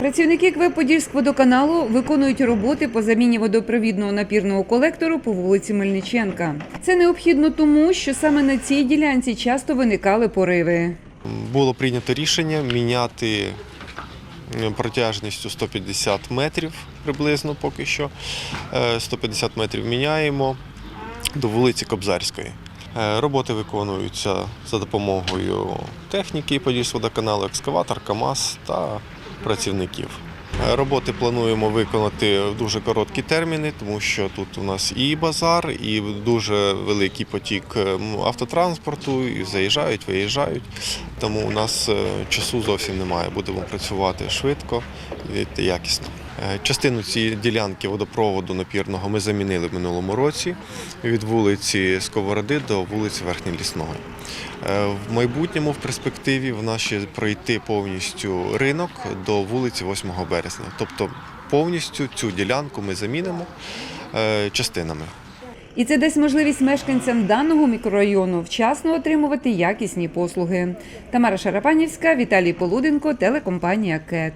Працівники КВ Подільськводоканалу виконують роботи по заміні водопровідного напірного колектору по вулиці Мельниченка. Це необхідно тому, що саме на цій ділянці часто виникали пориви. Було прийнято рішення міняти е, протяжністю 150 метрів приблизно поки що. Е, 150 метрів міняємо до вулиці Кобзарської. Е, Роботи виконуються за допомогою техніки Подільськводоканалу, екскаватор, КАМАЗ та працівників. Роботи плануємо виконати в дуже короткі терміни, тому що тут у нас і базар, і дуже великий потік е, автотранспорту, і заїжджають, виїжджають. Тому у нас е, часу зовсім немає. Будемо працювати швидко і якісно. Е, Частину цієї ділянки водопроводу напірного ми замінили в минулому році від вулиці Сковороди до вулиці Верхньолісної. Е, В майбутньому, в перспективі, в нас ще пройти повністю ринок до вулиці 8 березня. Тобто повністю цю ділянку ми замінимо е, частинами. І це дасть можливість мешканцям даного мікрорайону вчасно отримувати якісні послуги. Тамара Шарапанівська, Віталій Полуденко, телекомпанія КЕТ.